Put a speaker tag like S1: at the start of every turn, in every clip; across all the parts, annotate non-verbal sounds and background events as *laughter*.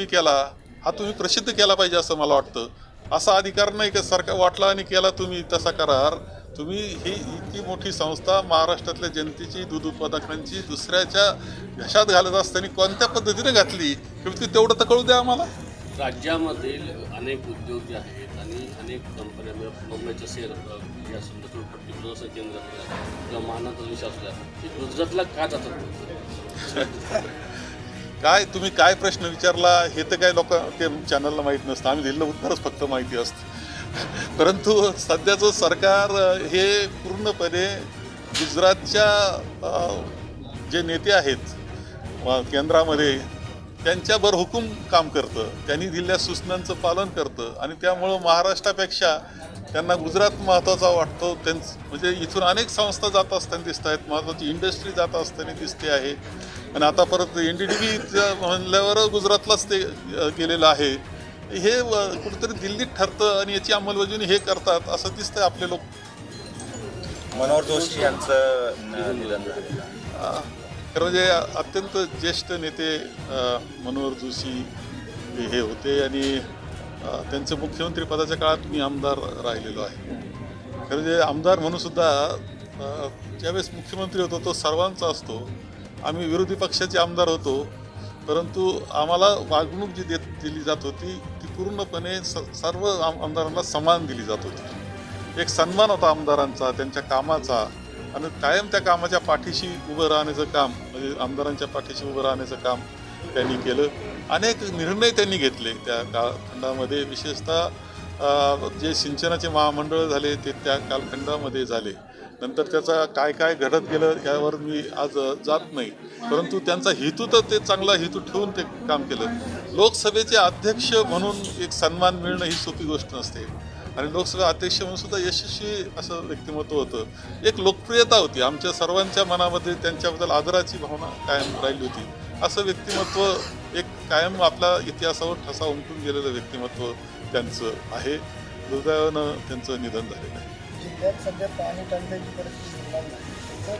S1: तुम्ही केला हा तुम्ही प्रसिद्ध केला पाहिजे असं मला वाटतं. असा अधिकार नाही का सरकार वाटला आणि केला तुम्ही तसा करार. तुम्ही ही इतकी मोठी संस्था महाराष्ट्रातल्या जनतेची दूध उत्पादकांची दुसऱ्याच्या घशात घालत असताना कोणत्या पद्धतीने घातली? कमीत तेवढं तर कळू द्या आम्हाला.
S2: राज्यामधील अनेक उद्योग जे आहेत आणि अनेक कंपन्या म्हणजे मुंबईचं शेअर या संदर्भात प्रदर्शन केंद्र किंवा महानंतर विषय असल्या गुजरातला का जातात?
S1: काय तुम्ही काय प्रश्न विचारला हे तर काय लोक ते चॅनलला माहीत नसतं. आम्ही दिलेलं उत्तरच फक्त माहिती असतं. *laughs* परंतु सध्याचं सरकार हे पूर्णपणे गुजरातच्या जे नेते आहेत केंद्रामध्ये त्यांच्यावर हुकूम काम करतं. त्यांनी दिलेल्या सूचनांचं पालन करतं. आणि त्यामुळं महाराष्ट्रापेक्षा त्यांना गुजरात महत्त्वाचा वाटतो. त्यांच म्हणजे इथून अनेक संस्था जात असताना दिसत आहेत महत्त्वाची इंडस्ट्री जात असताना दिसते आहे. आणि आता परत एन डी डी बी म्हणल्यावर गुजरातलाच ते अ, गेलेलं आहे. हे कुठेतरी दिल्लीत ठरतं आणि याची अंमलबजावणी हे करतात असं दिसतंय आपले लोक.
S3: मनोहर जोशी यांचं निधन.
S1: अ, खरं म्हणजे अत्यंत ज्येष्ठ नेते मनोहर जोशी हे होते आणि त्यांचं मुख्यमंत्री पदाच्या काळात मी आमदार राहिलेलो आहे. खरं म्हणजे आमदार म्हणून सुद्धा ज्यावेळेस मुख्यमंत्री होतो तो सर्वांचा असतो. आम्ही विरोधी पक्षाचे आमदार होतो परंतु आम्हाला वागणूक जी देत दिली जात होती ती पूर्णपणे स सर्व आम आमदारांना समान दिली जात होती. एक सन्मान होता आमदारांचा त्यांच्या कामाचा आणि कायम त्या कामाच्या पाठीशी उभं राहण्याचं काम म्हणजे आमदारांच्या पाठीशी उभं राहण्याचं काम त्यांनी केलं. अनेक निर्णय त्यांनी घेतले त्या कालखंडामध्ये. विशेषतः जे सिंचनाचे महामंडळ झाले ते त्या कालखंडामध्ये झाले. नंतर त्याचा काय काय घडत गेलं यावर मी आज जात नाही. परंतु त्यांचा हेतू तर ते चांगला हेतू ठेवून ते काम केलं. लोकसभेचे अध्यक्ष म्हणून एक सन्मान मिळणं ही सोपी गोष्ट नसते. आणि लोकसभा अध्यक्ष म्हणून सुद्धा यशस्वी असं व्यक्तिमत्व होतं. एक लोकप्रियता होती. आमच्या सर्वांच्या मनामध्ये त्यांच्याबद्दल आदराची भावना कायम राहिली होती. असं व्यक्तिमत्व एक कायम आपल्या इतिहासावर ठसा उमटून गेलेलं व्यक्तिमत्व त्यांचं आहे. दुर्दैवानं त्यांचं निधन झालेलं आहे.
S4: जिल्ह्यात सध्या पाणी टंचाईची परिस्थिती निर्माण झाली. तर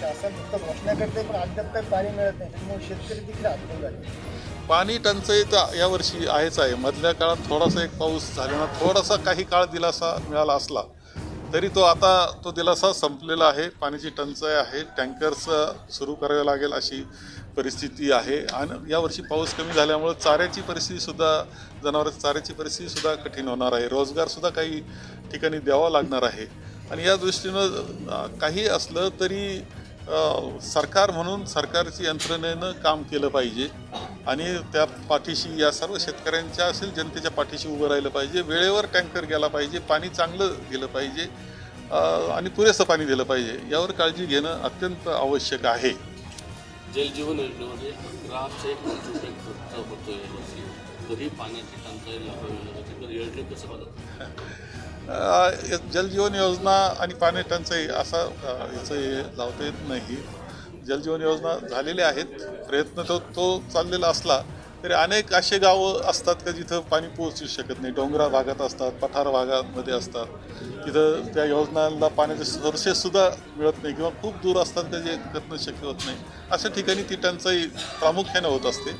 S4: शासन फक्त घोषणा करते पण अद्याप काही पाणी मिळत नाही. त्यामुळे शेतकरी तिकडे आत्महत्या झाले
S1: पाणी टंचाई तर यावर्षी आहेच आहे. मधल्या काळात थोडासा एक पाऊस झालेला थोडासा काही काळ दिलासा मिळाला असला तरी तो आता तो दिलासा संपलेला आहे. पाण्याची टंचाई आहे. टँकर्स सुरू करावे लागेल अशी परिस्थिती आहे. आणि यावर्षी पाऊस कमी झाल्यामुळं चाऱ्याची परिस्थितीसुद्धा जनावरांच्या चाऱ्याची परिस्थितीसुद्धा कठीण होणार आहे. रोजगारसुद्धा काही ठिकाणी द्यावा लागणार आहे. आणि या दृष्टीनं काही असलं तरी सरकार म्हणून सरकारची यंत्रणेनं काम केलं पाहिजे. आणि त्या पाठीशी या सर्व शेतकऱ्यांच्या असेल जनतेच्या पाठीशी उभं राहिलं पाहिजे. वेळेवर टँकर गेला पाहिजे पाणी चांगलं दिलं पाहिजे आणि पुरेसं पाणी दिलं पाहिजे यावर काळजी घेणं अत्यंत आवश्यक आहे.
S2: जलजीवन योजनेमध्ये खर्च होतो यावर्षी. तरी पाण्याची टंचाई कसं
S1: जलजीवन योजना आणि पाणी टंचाई असा याचं हे लावता येत नाही. जलजीवन योजना झालेल्या आहेत. प्रयत्न तो तो चाललेला असला तरी अनेक असे गावं असतात का जिथं पाणी पोहोचू शकत नाही. डोंगराळ भागात असतात पठार भागामध्ये असतात. तिथं त्या योजनांना पाण्याचे सोर्सेससुद्धा मिळत नाही किंवा खूप दूर असतात का जे करणं शक्य होत नाही. अशा ठिकाणी ती टंचाई प्रामुख्याने होत असते.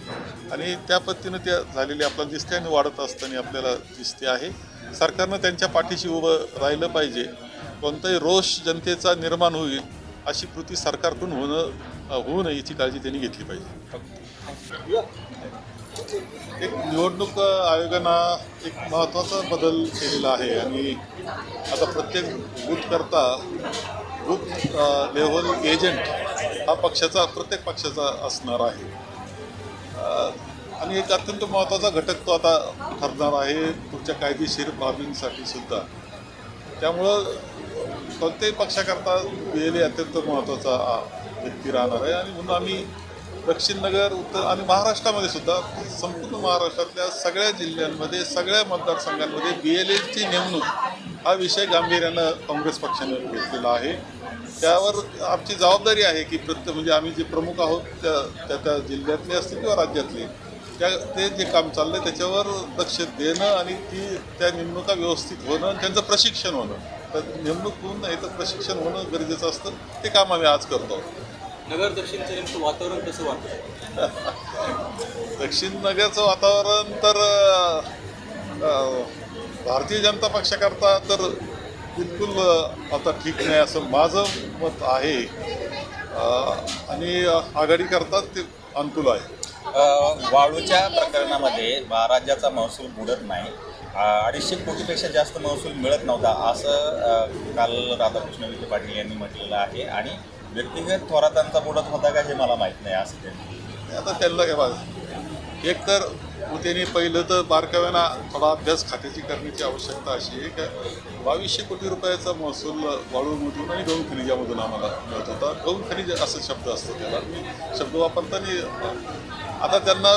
S1: आणि त्या पद्धतीनं त्या झालेली आपल्याला दिसते आणि वाढत असताना आपल्याला दिसते आहे. सरकारनं त्यांच्या पाठीशी उभं राहिलं पाहिजे. कोणताही रोष जनतेचा निर्माण होईल अशी कृती सरकारकडून होणं होऊ नये याची काळजी त्यांनी घेतली पाहिजे. एक निवडणूक आयोगानं एक महत्त्वाचा बदल केलेला आहे आणि आता प्रत्येक बूथकरता बूथ लेव्हल एजंट हा पक्षाचा प्रत्येक पक्षाचा असणार आहे. आणि एक अत्यंत महत्त्वाचा घटक तो आता ठरणार आहे तुमच्या कायदेशीर बाबींसाठी सुद्धा. त्यामुळं कोणत्याही पक्षाकरता गेले अत्यंत महत्त्वाचा व्यक्ती राहणार आहे. आणि म्हणून आम्ही दक्षिण नगर उत्तर आणि महाराष्ट्रामध्ये सुद्धा संपूर्ण महाराष्ट्रातल्या सगळ्या जिल्ह्यांमध्ये सगळ्या मतदारसंघांमध्ये बी एल एची नेमणूक हा विषय गांभीर्यानं काँग्रेस पक्षाने घेतलेला आहे. त्यावर आमची जबाबदारी आहे की प्रत्येक म्हणजे आम्ही जे प्रमुख आहोत त्या त्या त्या जिल्ह्यातले असतील किंवा राज्यातले त्या ते जे काम चाललं आहे त्याच्यावर लक्ष देणं आणि ती त्या नेमणुका व्यवस्थित होणं त्यांचं प्रशिक्षण होणं. तर नेमणूक होऊन नाही तर प्रशिक्षण होणं गरजेचं असतं. ते काम आम्ही आज करतो.
S5: नगर दक्षिणचं नेमकं वातावरण कसं वाटतं *laughs*
S1: दक्षिण नगरचं वातावरण तर भारतीय जनता पक्षाकरता तर बिलकुल आता ठीक नाही असं माझं मत आहे. आणि आघाडीकरता ते अनुकूल आहे.
S3: वाळूच्या प्रकरणामध्ये राज्याचा महसूल बुडत नाही. अडीचशे कोटीपेक्षा जास्त महसूल मिळत नव्हता असं काल राधाकृष्ण विखे पाटील यांनी म्हटलेलं आहे. आणि व्यक्तिगत थोरातांचा बुडत होता का हे मला माहीत नाही असं त्यांनी
S1: आता त्यांना काय बघा एक तर त्यांनी पहिलं तर बारकाव्यानं थोडा अभ्यास खात्याची करण्याची आवश्यकता अशी आहे का बावीसशे कोटी रुपयाचा महसूल वाळूमधून आणि गहू खनिजामधून आम्हाला मिळत होता. गहू खनिज असं शब्द असतो त्याला. मी शब्द वापरताना आता त्यांना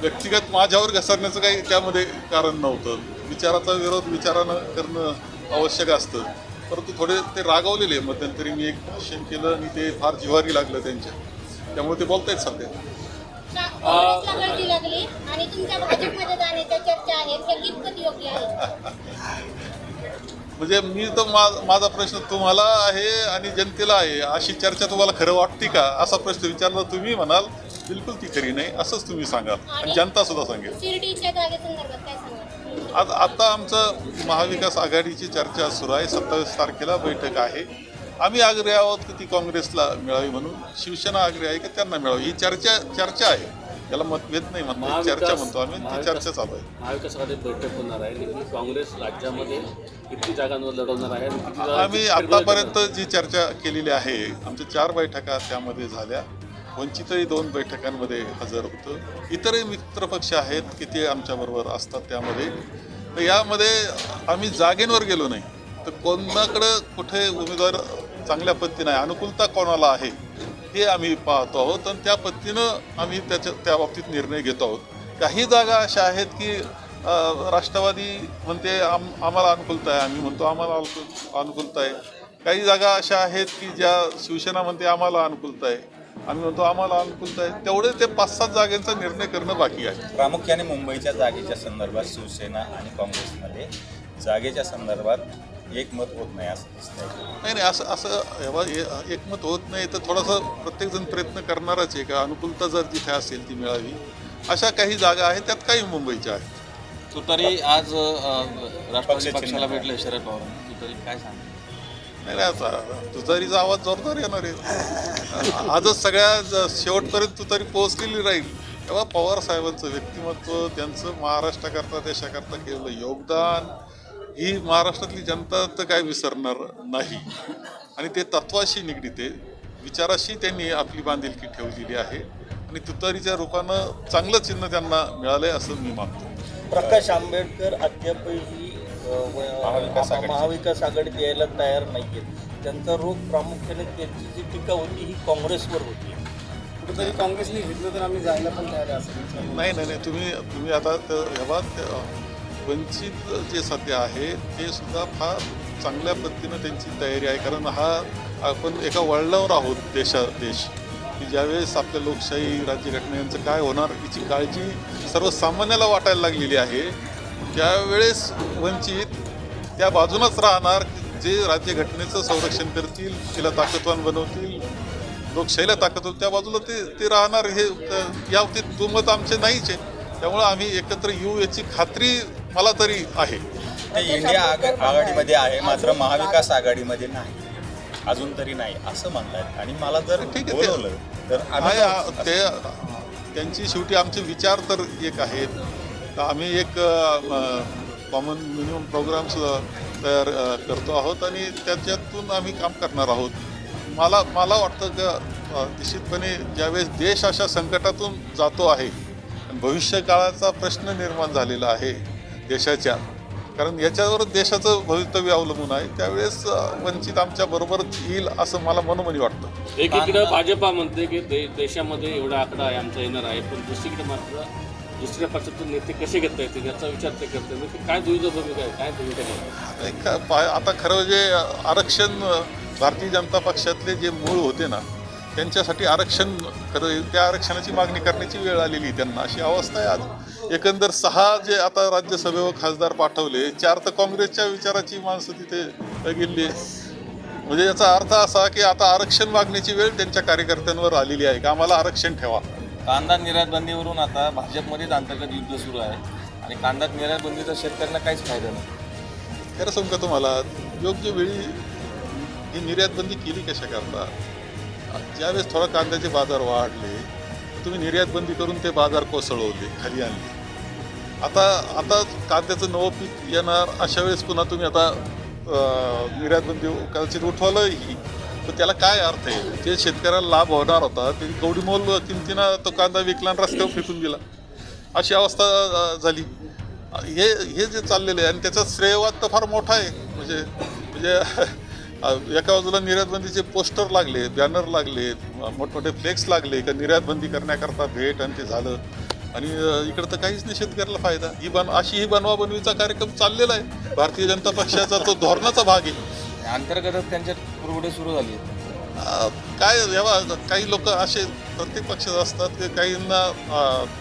S1: व्यक्तिगत माझ्यावर घसरण्याचं काही त्यामध्ये कारण नव्हतं. विचाराचा विरोध विचारानं करणं आवश्यक असतं. परंतु थोडे ते रागावलेले मध्यंतरी मी एक भाषण केलं आणि ते फार जिव्हारी लागलं त्यांच्या. त्यामुळे ते सध्या.
S6: चर्चा आहेत हे आहे? *laughs*
S1: म्हणजे मी तर माझा प्रश्न तुम्हाला आहे आणि जनतेला आहे. अशी चर्चा तुम्हाला खरं वाटते का? असा प्रश्न विचारला तुम्ही म्हणाल. बिलकुल ती खरी नाही असंच तुम्ही सांगाल. आणि जनता सुद्धा सांगेल.
S6: शिर्डीच्या जागेसंदर्भात काय सांगा
S1: आज आता आमचं महाविकास आघाडीची चर्चा सुरू आहे. सत्तावीस तारखेला बैठक आहे. आम्ही आग्रही आहोत की ती काँग्रेसला मिळावी म्हणून. शिवसेना आग्रही आहे की त्यांना मिळावी. ही चर्चा चर्चा आहे. त्याला मतभेद नाही म्हणतो चर्चा म्हणतो आम्ही. ती चर्चा चालू आहे.
S2: महाविकास आघाडी बैठक होणार आहे. नेमकी काँग्रेस राज्यामध्ये किती जागांवर लढवणार आहे आणि किती जागा-
S1: आम्ही आतापर्यंत जी चर्चा केलेली आहे आमच्या चार बैठका त्यामध्ये झाल्या. वंचितही दोन बैठकांमध्ये हजर होतं. इतरही मित्रपक्ष आहेत की ते आमच्याबरोबर असतात त्यामध्ये. तर यामध्ये आम्ही जागेंवर गेलो नाही. तर कोणाकडं कुठे उमेदवार चांगल्या पद्धतीनं आहे अनुकूलता कोणाला आहे हे आम्ही पाहतो आहोत आणि त्या पद्धतीनं आम्ही त्याच्या त्या बाबतीत निर्णय घेतो आहोत. काही जागा अशा आहेत की राष्ट्रवादी म्हणते आम आम्हाला अनुकूलता आहे. आम्ही म्हणतो आम्हाला अनुकूल अनुकूलता आहे. काही जागा अशा आहेत की ज्या शिवसेना म्हणते आम्हाला अनुकूलता आहे. आम्ही म्हणतो आम्हाला अनुकूलता आहे तेवढे ते पाच सात जागांचा निर्णय करणं बाकी आहे.
S3: प्रामुख्याने मुंबईच्या जागेच्या संदर्भात शिवसेना आणि काँग्रेसमध्ये जागेच्या संदर्भात एकमत होत नाही असं दिसतंय.
S1: नाही नाही असं असं हे- एकमत होत नाही तर थोडासा प्रत्येकजण प्रयत्न करणारच आहे का? अनुकूलता जर जिथे असेल ती मिळावी. अशा काही जागा आहेत त्यात काही मुंबईच्या आहेत.
S5: तुतारी आज अ, राष्ट्रवादी. पक्षाला भेटले शरद पवार. तुतारी काय सांग
S1: नाही नाही आता तुतारीचा आवाज जोरदार येणार आहे. आजच सगळ्या ज- शेवटपर्यंत तुतारी पोहोचलेली राहील. तेव्हा पवार साहेबांचं व्यक्तिमत्व त्यांचं महाराष्ट्राकरता देशाकरता केलेलं योगदान ही महाराष्ट्रातली जनता तर काय विसरणार नाही. आणि ते तत्वाशी निगडीत आहे. विचाराशी त्यांनी आपली बांधिलकी ठेवलेली आहे. आणि तुतारीच्या रूपानं चांगलं चिन्ह त्यांना मिळालंय असं मी मानतो.
S7: प्रकाश आंबेडकर अद्यापही
S3: महाविकास.
S7: महाविकास आघाडीत यायला तयार नाही त्यांचा रोग प्रामुख्याने त्यांची जी टीका होती ही काँग्रेसवर होती.
S4: कुठेतरी काँग्रेसने घेतलं तर आम्ही जायला पण तयार आहे असं विचार
S1: नाही नाही नाही. तुम्ही तुम्ही आता त- वंचित जे सध्या आहे ते सुद्धा फार चांगल्या पद्धतीनं त्यांची तयारी आहे. कारण हा आपण एका वळणावर आहोत देशा देश. की ज्यावेळेस आपल्या लोकशाही राज्यघटना यांचं काय होणार याची काळजी सर्वसामान्याला वाटायला लागलेली आहे. त्यावेळेस वंचित त्या बाजूनच राहणार जे राज्यघटनेचं संरक्षण करतील तिला ताकदवान बनवतील लोकशाहीला ताकद त्या बाजूला ते ते राहणार. हे या बाबतीत दुमत आमचे नाहीच आहे. त्यामुळं आम्ही एकत्र येऊ याची खात्री मला तरी आहे.
S3: ते इंडिया आघा- आघाडीमध्ये आहे मात्र महाविकास आघाडीमध्ये नाही. अजून तरी नाही असं म्हणतायत आणि मला जर
S1: ठीक आहे,
S3: तर
S1: ते त्यांची शेवटी आमचे विचार तर एक आहेत. तर आम्ही एक कॉमन मिनिमम प्रोग्राम्स तयार करतो आहोत आणि त्याच्यातून आम्ही काम करणार आहोत. मला मला वाटतं का निश्चितपणे ज्यावेळेस देश अशा संकटातून जातो आहे भविष्यकाळाचा भविष्य काळाचा प्रश्न निर्माण झालेला आहे देशाच्या कारण याच्यावर देशाचं भवितव्य अवलंबून आहे त्यावेळेस वंचित आमच्या बरोबर येईल असं मला मनोमनी वाटतं.
S2: एकीकडे भाजपा म्हणते की देशामध्ये एवढा आकडा आहे आमचा येणार आहे पण दुसरीकडे मात्र दुसऱ्या पक्षातून नेते कसे घेता येतील याचा विचार ते करते म्हणजे काय दुविधा भूमिका आहे? काय भूमिका
S1: नाही पा- आता खरं म्हणजे आरक्षण भारतीय जनता पक्षातले जे मूळ होते ना त्यांच्यासाठी आरक्षण खरं त्या आरक्षणाची मागणी करण्याची वेळ आलेली आहे त्यांना. अशी अवस्था आहे आज. एकंदर सहा जे आता राज्यसभेवर खासदार पाठवले चार तर काँग्रेसच्या विचाराची माणसं तिथे गेली म्हणजे याचा अर्थ असा की आता आरक्षण मागण्याची वेळ त्यांच्या कार्यकर्त्यांवर आलेली आहे. की आम्हाला आरक्षण ठेवा.
S5: कांदा निर्यात बंदीवरून आता भाजपमध्येच अंतर्गत युद्ध सुरू आहे. आणि कांदा निर्यात बंदीचा शेतकऱ्यांना काहीच फायदा नाही.
S1: खरं सांगू का तुम्हाला योग्य वेळी ही निर्यात बंदी केली कशा करता ज्यावेळेस थोडा कांद्याचे बाजार वाढले तुम्ही निर्यात बंदी करून ते बाजार कोसळवले खाली आणले. आता आता कांद्याचं नवं पीक येणार अशा वेळेस पुन्हा तुम्ही आता निर्यातबंदी कदाचित उठवालंही. तर त्याला काय अर्थ आहे? ते शेतकऱ्याला लाभ होणार होता. ते गौडीमोल किमतीनं तो कांदा विकला आणि रस्त्यावर फेकून दिला. अशी अवस्था झाली. हे हे जे चाललेलं आहे आणि त्याचा श्रेयवाद तर फार मोठा आहे. म्हणजे म्हणजे एका बाजूला निर्यातबंदीचे पोस्टर लागले बॅनर लागले मोठमोठे फ्लेक्स लागले का निर्यातबंदी करण्याकरता भेट आणि ते झालं. आणि इकडं तर काहीच नाही शेतकऱ्याला फायदा. ही बन अशी ही बनवा बनवीचा कार्यक्रम चाललेला आहे. भारतीय जनता पक्षाचा तो धोरणाचा भाग आहे.
S5: अंतर्गत त्यांच्यात कुरबुडे सुरू झाली.
S1: काय जेव्हा काही लोक असे प्रत्येक पक्षात असतात की काहींना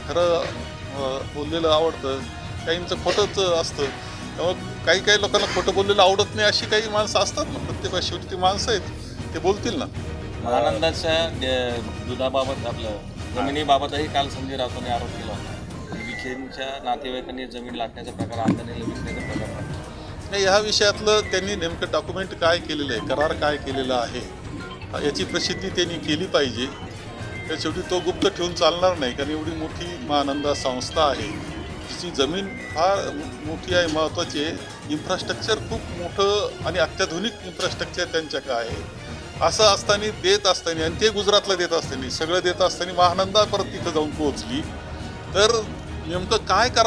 S1: खरं बोललेलं आवडतं काहींचं खोटंच असतं. त्यामुळे काही काही लोकांना खोटं बोललेलं आवडत नाही अशी काही माणसं असतात ना प्रत्येक शेवटी ती माणसं आहेत ते बोलतील ना.
S5: महानंदाच्या दुधाबाबत आपलं जमिनीबाबतही काल संजय राऊतांनी आरोप केला होता. विखेंच्या नातेवाईकांनी जमीन लाटण्याचा प्रकार आंदणीला विकण्याचा प्रकार.
S1: नाही ह्या विषयातलं त्यांनी नेमकं डॉक्युमेंट काय केलेलं आहे करार काय केलेला आहे याची प्रसिद्धी त्यांनी केली पाहिजे. तर शेवटी तो गुप्त ठेवून चालणार नाही कारण एवढी मोठी महानंदा संस्था आहे. तिची जमीन फार मोठी आहे महत्त्वाची आहे. इन्फ्रास्ट्रक्चर खूप मोठं आणि अत्याधुनिक इन्फ्रास्ट्रक्चर त्यांच्याकडे आहे. असं असताना देत असताना आणि ते गुजरातला देत असताना सगळं देत असताना महानंदा परत तिथं जाऊन पोहोचली. तर नेमकं काय करा